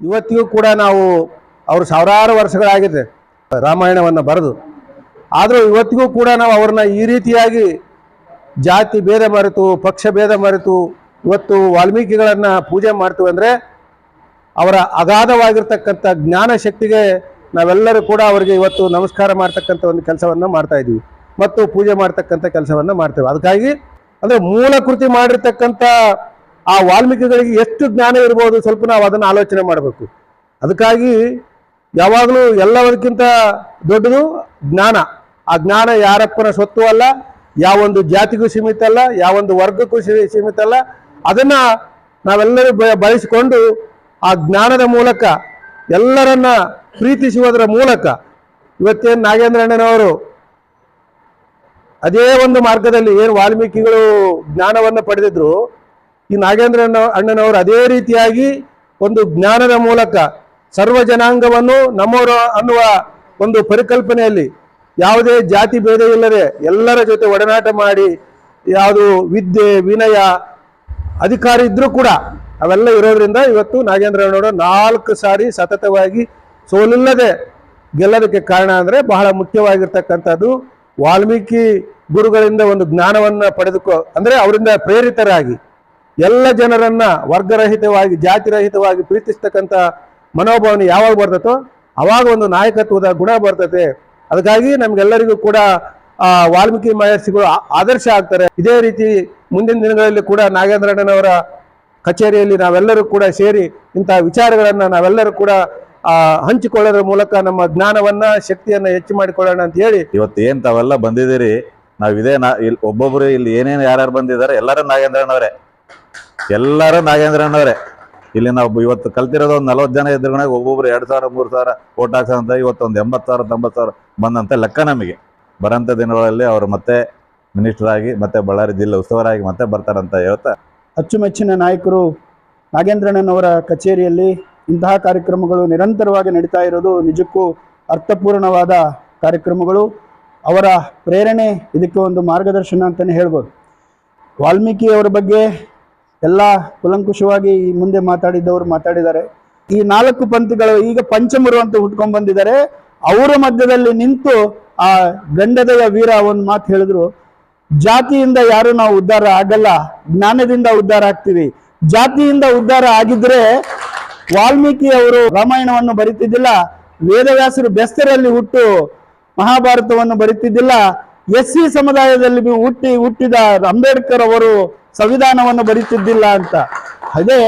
ಇವತ್ತಿಗೂ ಕೂಡ ನಾವು ಅವರು ಸಾವಿರಾರು ವರ್ಷಗಳಾಗಿದೆ ರಾಮಾಯಣವನ್ನು ಬರೆದು. ಆದರೂ ಇವತ್ತಿಗೂ ಕೂಡ ನಾವು ಅವ್ರನ್ನ ಈ ರೀತಿಯಾಗಿ ಜಾತಿ ಭೇದ ಮರೆತು, ಪಕ್ಷ ಭೇದ ಮರೆತು, ಇವತ್ತು ವಾಲ್ಮೀಕಿಗಳನ್ನು ಪೂಜೆ ಮಾಡ್ತೀವಿ ಅಂದರೆ ಅವರ ಅಗಾಧವಾಗಿರ್ತಕ್ಕಂಥ ಜ್ಞಾನ ಶಕ್ತಿಗೆ ನಾವೆಲ್ಲರೂ ಕೂಡ ಅವರಿಗೆ ಇವತ್ತು ನಮಸ್ಕಾರ ಮಾಡ್ತಕ್ಕಂಥ ಒಂದು ಕೆಲಸವನ್ನು ಮಾಡ್ತಾ ಇದ್ದೀವಿ. ಮತ್ತು ಪೂಜೆ ಮಾಡ್ತಕ್ಕಂಥ ಕೆಲಸವನ್ನು ಮಾಡ್ತೇವೆ. ಅದಕ್ಕಾಗಿ ಅಂದರೆ ಮೂಲ ಕೃತಿ ಮಾಡಿರ್ತಕ್ಕಂಥ ಆ ವಾಲ್ಮೀಕಿಗಳಿಗೆ ಎಷ್ಟು ಜ್ಞಾನ ಇರ್ಬೋದು ಸ್ವಲ್ಪ ನಾವು ಅದನ್ನು ಆಲೋಚನೆ ಮಾಡಬೇಕು. ಅದಕ್ಕಾಗಿ ಯಾವಾಗಲೂ ಎಲ್ಲದಕ್ಕಿಂತ ದೊಡ್ಡದು ಜ್ಞಾನ. ಆ ಜ್ಞಾನ ಯಾರಪ್ಪನ ಸ್ವತ್ತು ಅಲ್ಲ ಯಾವೊಂದು ಜಾತಿಗೂ ಸೀಮಿತ ಅಲ್ಲ ಯಾವೊಂದು ವರ್ಗಕ್ಕೂ ಸೀಮಿತ ಅಲ್ಲ. ಅದನ್ನ ನಾವೆಲ್ಲರೂ ಬಳಸಿಕೊಂಡು ಆ ಜ್ಞಾನದ ಮೂಲಕ, ಎಲ್ಲರನ್ನ ಪ್ರೀತಿಸುವುದರ ಮೂಲಕ ಇವತ್ತೇನು ನಾಗೇಂದ್ರ ಅಣ್ಣನವರು ಅದೇ ಒಂದು ಮಾರ್ಗದಲ್ಲಿ ಏನು ವಾಲ್ಮೀಕಿಗಳು ಜ್ಞಾನವನ್ನು ಪಡೆದಿದ್ರು ಈ ನಾಗೇಂದ್ರ ಅಣ್ಣ- ಅಣ್ಣನವರು ಅದೇ ರೀತಿಯಾಗಿ ಒಂದು ಜ್ಞಾನದ ಮೂಲಕ ಸರ್ವ ಜನಾಂಗವನ್ನು ನಮ್ಮವರು ಅನ್ನುವ ಒಂದು ಪರಿಕಲ್ಪನೆಯಲ್ಲಿ ಯಾವುದೇ ಜಾತಿ ಭೇದ ಇಲ್ಲದೆ ಎಲ್ಲರ ಜೊತೆ ಒಡನಾಟ ಮಾಡಿ ಯಾವುದು ವಿದ್ಯೆ, ವಿನಯ, ಅಧಿಕಾರ ಇದ್ರೂ ಕೂಡ ಅವೆಲ್ಲ ಇರೋದ್ರಿಂದ ಇವತ್ತು ನಾಗೇಂದ್ರ ಅಣ್ಣವರು ನಾಲ್ಕು ಸಾರಿ ಸತತವಾಗಿ ಸೋಲಿಲ್ಲದೆ ಗೆಲ್ಲೋದಕ್ಕೆ ಕಾರಣ ಅಂದರೆ ಬಹಳ ಮುಖ್ಯವಾಗಿರ್ತಕ್ಕಂಥದ್ದು ವಾಲ್ಮೀಕಿ ಗುರುಗಳಿಂದ ಒಂದು ಜ್ಞಾನವನ್ನು ಪಡೆದುಕೋ ಅಂದರೆ ಅವರಿಂದ ಪ್ರೇರಿತರಾಗಿ ಎಲ್ಲ ಜನರನ್ನ ವರ್ಗರಹಿತವಾಗಿ, ಜಾತಿರಹಿತವಾಗಿ ಪ್ರೀತಿಸ್ತಕ್ಕಂಥ ಮನೋಭಾವನೆ ಯಾವಾಗ ಬರ್ತತೋ ಅವಾಗ ಒಂದು ನಾಯಕತ್ವದ ಗುಣ ಬರ್ತತೆ. ಅದಕ್ಕಾಗಿ ನಮ್ಗೆಲ್ಲರಿಗೂ ಕೂಡ ವಾಲ್ಮೀಕಿ ಮಹರ್ಷಿಗಳು ಆದರ್ಶ ಆಗ್ತಾರೆ. ಇದೇ ರೀತಿ ಮುಂದಿನ ದಿನಗಳಲ್ಲಿ ಕೂಡ ನಾಗೇಂದ್ರಣ್ಣನವರ ಕಚೇರಿಯಲ್ಲಿ ನಾವೆಲ್ಲರೂ ಕೂಡ ಸೇರಿ ಇಂತಹ ವಿಚಾರಗಳನ್ನು ನಾವೆಲ್ಲರೂ ಕೂಡ ಹಂಚಿಕೊಳ್ಳೋದ್ರ ಮೂಲಕ ನಮ್ಮ ಜ್ಞಾನವನ್ನ, ಶಕ್ತಿಯನ್ನ ಹೆಚ್ಚು ಮಾಡಿಕೊಳ್ಳೋಣ ಅಂತ ಹೇಳಿ ಇವತ್ತು ಏನ್ ತಾವೆಲ್ಲ ಬಂದಿದ್ದೀರಿ? ನಾವಿದೇ ನಾ ಇಲ್ಲಿ ಒಬ್ಬೊಬ್ರು ಇಲ್ಲಿ ಏನೇನು ಯಾರ್ಯಾರು ಬಂದಿದ್ದಾರೆ, ಎಲ್ಲರೂ ನಾಗೇಂದ್ರಣ್ಣವರೇ. ಎಲ್ಲರೂ ನಾಗೇಂದ್ರಣ್ಣವರೇ ಇಲ್ಲಿ ನಾವು ಇವತ್ತು ಕಲ್ತಿರೋದು ಒಂದು ನಲವತ್ತು ಜನ ಇದ್ರುಗಣ ಒಬ್ಬೊಬ್ರು ಎರಡು ಸಾವಿರ, ಮೂರು ಸಾವಿರ ಓಟ್ ಹಾಕ್ಸಂತ ಇವತ್ತು ಒಂದು ಎಂಬತ್ತು ಸಾವಿರ ತೊಂಬತ್ತು ಸಾವಿರ ಬಂದಂತ ಲೆಕ್ಕ ನಮಗೆ. ಬರೋಂಥ ದಿನಗಳಲ್ಲಿ ಅವರು ಮತ್ತೆ ಮಿನಿಸ್ಟರ್ ಆಗಿ ಮತ್ತೆ ಬಳ್ಳಾರಿ ಜಿಲ್ಲೆ ಉತ್ಸವರಾಗಿ ಮತ್ತೆ ಬರ್ತಾರಂತ ಹೇಳ್ತಾ. ಅಚ್ಚುಮೆಚ್ಚಿನ ನಾಯಕರು ನಾಗೇಂದ್ರಣ್ಣನವರ ಕಚೇರಿಯಲ್ಲಿ ಇಂತಹ ಕಾರ್ಯಕ್ರಮಗಳು ನಿರಂತರವಾಗಿ ನಡೀತಾ ಇರೋದು ನಿಜಕ್ಕೂ ಅರ್ಥಪೂರ್ಣವಾದ ಕಾರ್ಯಕ್ರಮಗಳು. ಅವರ ಪ್ರೇರಣೆ ಇದಕ್ಕೆ ಒಂದು ಮಾರ್ಗದರ್ಶನ ಅಂತಲೇ ಹೇಳ್ಬೋದು. ವಾಲ್ಮೀಕಿ ಅವರ ಬಗ್ಗೆ ಎಲ್ಲ ಕುಲಂಕುಷವಾಗಿ ಮುಂದೆ ಮಾತಾಡಿದ್ದವರು ಮಾತಾಡಿದ್ದಾರೆ. ಈ ನಾಲ್ಕು ಪಂಥಗಳು ಈಗ ಪಂಚಮರು ಅಂತ ಹುಟ್ಕೊಂಡ್ ಬಂದಿದ್ದಾರೆ. ಅವರ ಮಧ್ಯದಲ್ಲಿ ನಿಂತು ಆ ಗಂಡದಯ ವೀರ ಒಂದು ಮಾತು ಹೇಳಿದ್ರು. ಜಾತಿಯಿಂದ ಯಾರು ನಾವು ಉದ್ಧಾರ ಆಗಲ್ಲ, ಜ್ಞಾನದಿಂದ ಉದ್ಧಾರ ಆಗ್ತೀವಿ. ಜಾತಿಯಿಂದ ಉದ್ಧಾರ ಆಗಿದ್ರೆ ವಾಲ್ಮೀಕಿ ಅವರು ರಾಮಾಯಣವನ್ನು ಬರೀತಿದ್ದಿಲ್ಲ, ವೇದವ್ಯಾಸರು ಬೆಸ್ತರಲ್ಲಿ ಹುಟ್ಟು ಮಹಾಭಾರತವನ್ನು ಬರೀತಿದ್ದಿಲ್ಲ, ಎಸ್ ಸಿ ಸಮುದಾಯದಲ್ಲಿ ಹುಟ್ಟಿ ಹುಟ್ಟಿದ ಅಂಬೇಡ್ಕರ್ ಅವರು ಸಂವಿಧಾನವನ್ನು ಬರೀತಿದ್ದಿಲ್ಲ ಅಂತ. ಅದೇ,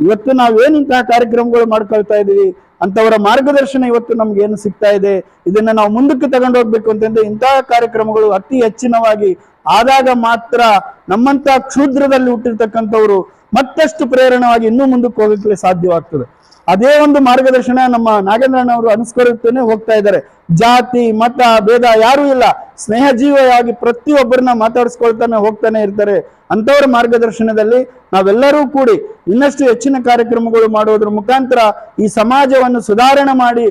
ಇವತ್ತು ನಾವೇನಿಂತಹ ಕಾರ್ಯಕ್ರಮಗಳು ಮಾಡ್ಕೊಳ್ತಾ ಇದೀವಿ ಅಂತವರ ಮಾರ್ಗದರ್ಶನ ಇವತ್ತು ನಮ್ಗೆ ಏನು ಸಿಗ್ತಾ ಇದೆ? ಇದನ್ನ ನಾವು ಮುಂದಕ್ಕೆ ತಗೊಂಡು ಹೋಗ್ಬೇಕು ಅಂತಂದ್ರೆ ಇಂತಹ ಕಾರ್ಯಕ್ರಮಗಳು ಅತಿ ಹೆಚ್ಚಿನವಾಗಿ ಆದಾಗ ಮಾತ್ರ ನಮ್ಮಂತ ಕ್ಷುದ್ರದಲ್ಲಿ ಹುಟ್ಟಿರ್ತಕ್ಕಂಥವ್ರು ಮತ್ತಷ್ಟು ಪ್ರೇರಣವಾಗಿ ಇನ್ನೂ ಮುಂದಕ್ಕೆ ಹೋಗಕ್ಕೆ ಸಾಧ್ಯವಾಗ್ತದೆ. ಅದೇ ಒಂದು ಮಾರ್ಗದರ್ಶನ ನಮ್ಮ ನಾಗೇಂದ್ರಣ್ಣ ಅವರು ಅನುಸ್ಕರಿಸ್ತೇನೆ ಹೋಗ್ತಾ ಇದ್ದಾರೆ. ಜಾತಿ, ಮತ, ಭೇದ ಯಾರೂ ಇಲ್ಲ. ಸ್ನೇಹ ಜೀವಿಯಾಗಿ ಪ್ರತಿಯೊಬ್ಬರನ್ನ ಮಾತಾಡಿಸ್ಕೊಳ್ತಾನೆ ಹೋಗ್ತಾನೆ ಇರ್ತಾರೆ. ಅಂತವರ ಮಾರ್ಗದರ್ಶನದಲ್ಲಿ ನಾವೆಲ್ಲರೂ ಕೂಡಿ ಇನ್ನಷ್ಟು ಹೆಚ್ಚಿನ ಕಾರ್ಯಕ್ರಮಗಳು ಮಾಡುವುದರ ಮುಖಾಂತರ ಈ ಸಮಾಜವನ್ನು ಸುಧಾರಣೆ ಮಾಡಿ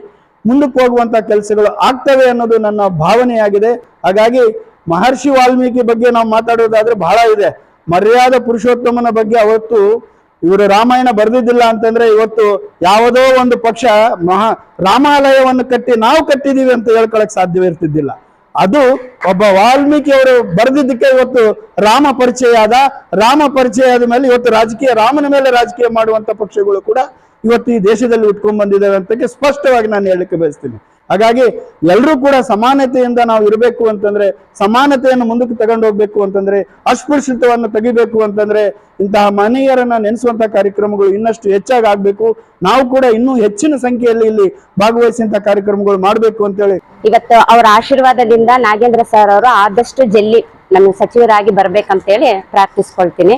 ಮುಂದಕ್ಕೆ ಹೋಗುವಂತ ಕೆಲಸಗಳು ಆಗ್ತವೆ ಅನ್ನೋದು ನನ್ನ ಭಾವನೆಯಾಗಿದೆ. ಹಾಗಾಗಿ ಮಹರ್ಷಿ ವಾಲ್ಮೀಕಿ ಬಗ್ಗೆ ನಾವು ಮಾತಾಡೋದಾದ್ರೆ ಬಹಳ ಇದೆ. ಮರ್ಯಾದ ಪುರುಷೋತ್ತಮನ ಬಗ್ಗೆ ಅವತ್ತು ಇವರು ರಾಮಾಯಣ ಬರೆದಿದ್ದಿಲ್ಲ ಅಂತಂದ್ರೆ ಇವತ್ತು ಯಾವುದೋ ಒಂದು ಪಕ್ಷ ಮಹಾ ರಾಮಾಲಯವನ್ನು ಕಟ್ಟಿ ನಾವು ಕಟ್ಟಿದೀವಿ ಅಂತ ಹೇಳ್ಕೊಳಕ್ ಸಾಧ್ಯವೇ ಇರ್ತಿದ್ದಿಲ್ಲ. ಅದು ಒಬ್ಬ ವಾಲ್ಮೀಕಿ ಅವರು ಬರೆದಿದ್ದಕ್ಕೆ ಇವತ್ತು ರಾಮ ಪರಿಚಯ ಆದ ರಾಮ ಪರಿಚಯ ಆದ ಮೇಲೆ ಇವತ್ತು ರಾಜಕೀಯ, ರಾಮನ ಮೇಲೆ ರಾಜಕೀಯ ಮಾಡುವಂತ ಪಕ್ಷಗಳು ಕೂಡ ಇವತ್ತು ಈ ದೇಶದಲ್ಲಿ ಉಟ್ಕೊಂಡ್ ಬಂದಿದ್ದಾವೆ ಅಂತಕ್ಕೆ ಸ್ಪಷ್ಟವಾಗಿ ನಾನು ಹೇಳಲಿಕ್ಕೆ ಬಯಸ್ತೀನಿ. ಹಾಗಾಗಿ ಎಲ್ಲರೂ ಕೂಡ ಸಮಾನತೆಯಿಂದ ನಾವು ಇರಬೇಕು ಅಂತಂದ್ರೆ, ಸಮಾನತೆಯನ್ನು ಮುಂದಕ್ಕೆ ತಗೊಂಡು ಹೋಗ್ಬೇಕು ಅಂತಂದ್ರೆ ಅಸ್ಪೃಶ್ಯತವನ್ನು ತೆಗಿಬೇಕು ಅಂತಂದ್ರೆ, ಇಂತಹ ಮನೆಯರನ್ನ ನೆನೆಸುವಂತ ಕಾರ್ಯಕ್ರಮಗಳು ಇನ್ನಷ್ಟು ಹೆಚ್ಚಾಗಿ ಆಗ್ಬೇಕು. ನಾವು ಕೂಡ ಇನ್ನೂ ಹೆಚ್ಚಿನ ಸಂಖ್ಯೆಯಲ್ಲಿ ಇಲ್ಲಿ ಭಾಗವಹಿಸುವಂತ ಕಾರ್ಯಕ್ರಮಗಳು ಮಾಡಬೇಕು ಅಂತೇಳಿ. ಇವತ್ತು ಅವರ ಆಶೀರ್ವಾದದಿಂದ ನಾಗೇಂದ್ರ ಸರ್ ಅವರು ಆದಷ್ಟು ಜಲ್ಲಿ ನಮ್ಗೆ ಸಚಿವರಾಗಿ ಬರ್ಬೇಕಂತೇಳಿ ಪ್ರಾರ್ಥಿಸ್ಕೊಳ್ತೀನಿ.